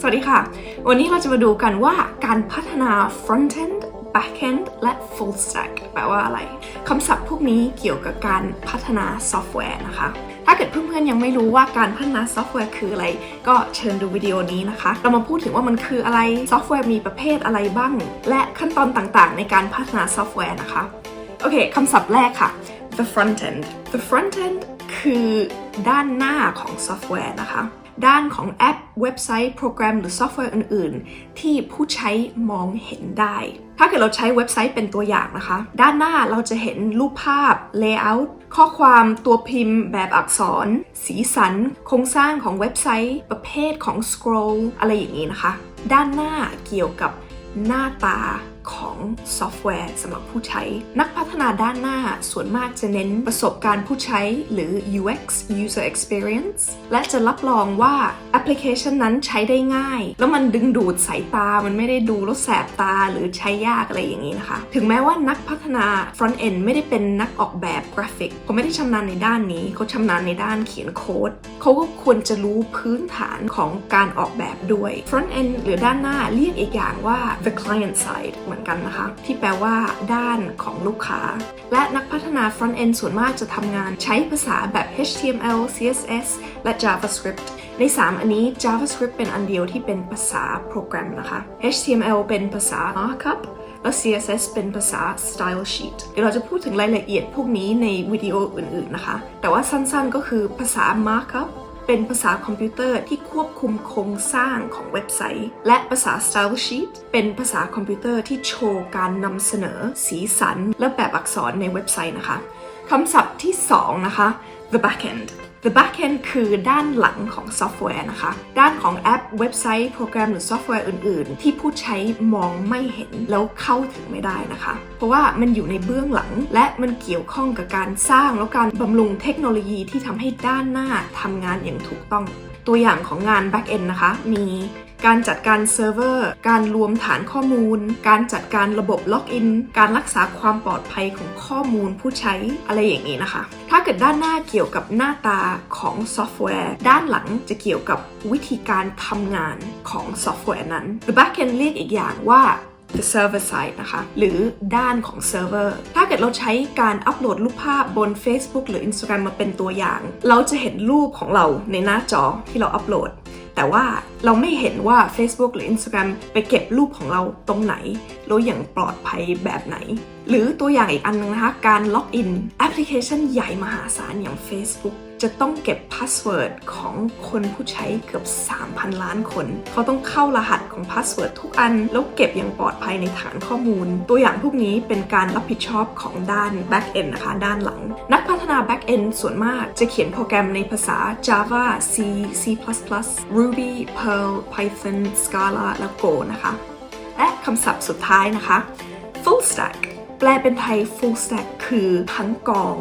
สวัสดีค่ะ วันนี้เราจะมาดูกันว่าการพัฒนา front-end back-end และ full stack แปลว่าอะไร คำศัพท์พวกนี้เกี่ยวกับการพัฒนาซอฟต์แวร์นะคะ ถ้าเกิดเพื่อนๆยังไม่รู้ว่าการพัฒนาซอฟต์แวร์คืออะไร ก็เชิญดูวิดีโอนี้นะคะ เรามาพูดถึงว่ามันคืออะไร ซอฟต์แวร์มีประเภทอะไรบ้าง และขั้นตอนต่างๆ ในการพัฒนาซอฟต์แวร์นะคะ โอเค คำศัพท์แรกค่ะ the front end the front end คือด้านหน้าของซอฟต์แวร์นะคะ ด้านของแอป เว็บไซต์ โปรแกรม หรือซอฟต์แวร์อื่น ๆ ที่ผู้ใช้มองเห็นได้ ถ้าเกิดเราใช้เว็บไซต์เป็นตัวอย่างนะคะ ด้านหน้าเราจะเห็นรูปภาพ layout ข้อความตัวพิมพ์แบบอักษร สีสัน โครงสร้างของเว็บไซต์ ประเภทของ scroll อะไรอย่างนี้นะคะ ด้านหน้าเกี่ยวกับหน้าตา ของซอฟต์แวร์สำหรับผู้ใช้ นักพัฒนาด้านหน้าส่วนมากจะเน้นประสบการณ์ผู้ใช้หรือ UX User Experience และจะรับรองว่าแอปพลิเคชันนั้นใช้ได้ง่าย แล้วมันดึงดูดสายตามันไม่ได้ดูแล้วแสบตาหรือใช้ยากอะไรอย่างนี้นะคะ ถึงแม้ว่านักพัฒนา Front End ไม่ได้เป็นนักออกแบบกราฟิกเขาไม่ได้ชำนาญในด้านนี้เขาชำนาญในด้านเขียนโค้ดเขาก็ควรจะรู้พื้นฐานของการออกแบบด้วย Front End หรือด้านหน้าเรียกอีกอย่างว่า the client side เหมือนกันนะคะ ที่แปลว่าด้านของลูกค้า และนักพัฒนา Front End ส่วนมากจะทำงานใช้ภาษาแบบ HTML CSS และ JavaScript ใน 3 อันนี้ JavaScript เป็นอันเดียวที่เป็นภาษาโปรแกรมนะคะ HTML เป็นภาษา markup และ CSS เป็นภาษา style sheet เดี๋ยวเราจะพูดถึงรายละเอียดพวกนี้ในวิดีโออื่นๆนะคะ แต่ว่าสั้นๆก็คือภาษา markup เป็นภาษาคอมพิวเตอร์ที่ควบคุมโครงสร้างของเว็บไซต์ และภาษา Style Sheet เป็นภาษาคอมพิวเตอร์ที่โชว์การนำเสนอ สีสัน และแบบอักษรในเว็บไซต์นะคะคำศัพท์ที่ 2 นะคะ the backend the backend คือด้านหลังของซอฟต์แวร์นะคะ ด้านของแอปเว็บไซต์โปรแกรมหรือซอฟต์แวร์อื่น ๆ ที่ผู้ใช้มองไม่เห็นแล้วเข้าถึงไม่ได้นะคะ เพราะว่ามันอยู่ในเบื้องหลัง และมันเกี่ยวข้องกับการสร้างแล้วการบำรุงเทคโนโลยีที่ทำให้ด้านหน้าทำงานอย่างถูกต้อง ตัวอย่างของงาน backend นะคะมี การจัดการเซิร์ฟเวอร์ การรวมฐานข้อมูล การจัดการระบบล็อกอิน การรักษาความปลอดภัยของข้อมูลผู้ใช้อะไรอย่างนี้นะคะ ถ้าเกิดด้านหน้าเกี่ยวกับหน้าตาของซอฟต์แวร์ ด้านหลังจะเกี่ยวกับวิธีการทำงานของซอฟต์แวร์นั้น The backend เรียกอีกอย่างว่า the server side นะคะ หรือด้านของเซิร์ฟเวอร์ ถ้าเกิดเราใช้การอัปโหลดรูปภาพบน Facebook หรือ Instagram มาเป็นตัวอย่าง เราจะเห็นรูปของเราในหน้าจอที่เราอัปโหลด แต่ว่าเราไม่เห็นว่า Facebook หรือ Instagram ไปเก็บรูปของเราตรงไหนแล้วอย่างปลอดภัยแบบไหน หรือตัวอย่างอีกอันนึงนะคะ การล็อกอินแอปพลิเคชันใหญ่มหาศาลอย่าง Facebook จะต้องเก็บพาสเวิร์ดของคนผู้ใช้เกือบ 3,000 ล้านคน เขาต้องเข้ารหัสของพาสเวิร์ดทุกอัน แล้วเก็บอย่างปลอดภัยในฐานข้อมูล ตัวอย่างพวกนี้เป็นการรับผิดชอบของด้าน Back End นะคะ ด้านหลัง นักพัฒนา Back End ส่วนมากจะเขียนโปรแกรมในภาษา Java C C++ Ruby Perl Python Scala และ Go นะคะ และคำศัพท์สุดท้ายนะคะ full stack แปลเป็นไทย full stack คือทั้งกอง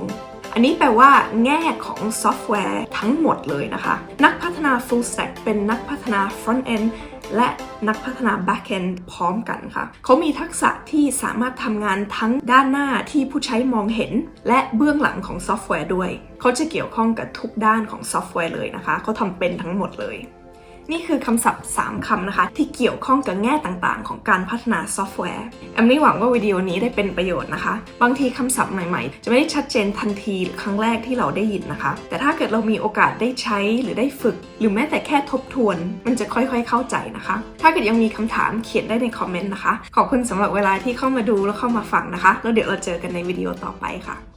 อันนี้แปลว่าแง่ของซอฟต์แวร์ทั้งหมดเลยนะคะ นักพัฒนา full stack เป็นนักพัฒนา front end และนักพัฒนา back end พร้อมกันค่ะ เขามีทักษะที่สามารถทำงานทั้งด้านหน้าที่ผู้ใช้มองเห็น และเบื้องหลังของซอฟต์แวร์ด้วย เขาจะเกี่ยวข้องกับทุกด้านของซอฟต์แวร์เลยนะคะ เขาทำเป็นทั้งหมดเลย นี่คือคำศัพท์ 3 คำนะคะ ที่เกี่ยวข้องกับแง่ต่างๆ ของการพัฒนาซอฟต์แวร์แอมนี่หวังว่าวิดีโอนี้ได้เป็นประโยชน์นะคะ บางทีคำศัพท์ใหม่ๆ จะไม่ได้ชัดเจนทันทีหรือครั้งแรกที่เราได้ยินนะคะ แต่ถ้าเกิดเรามีโอกาสได้ใช้หรือได้ฝึก หรือแม้แต่แค่ทบทวน มันจะค่อยๆเข้าใจนะคะ ถ้าเกิดยังมีคำถามเขียนได้ในคอมเมนต์นะคะ ขอบคุณสำหรับเวลาที่เข้ามาดูและเข้ามาฟังนะคะ แล้วเดี๋ยวเราเจอกันในวิดีโอต่อไปค่ะ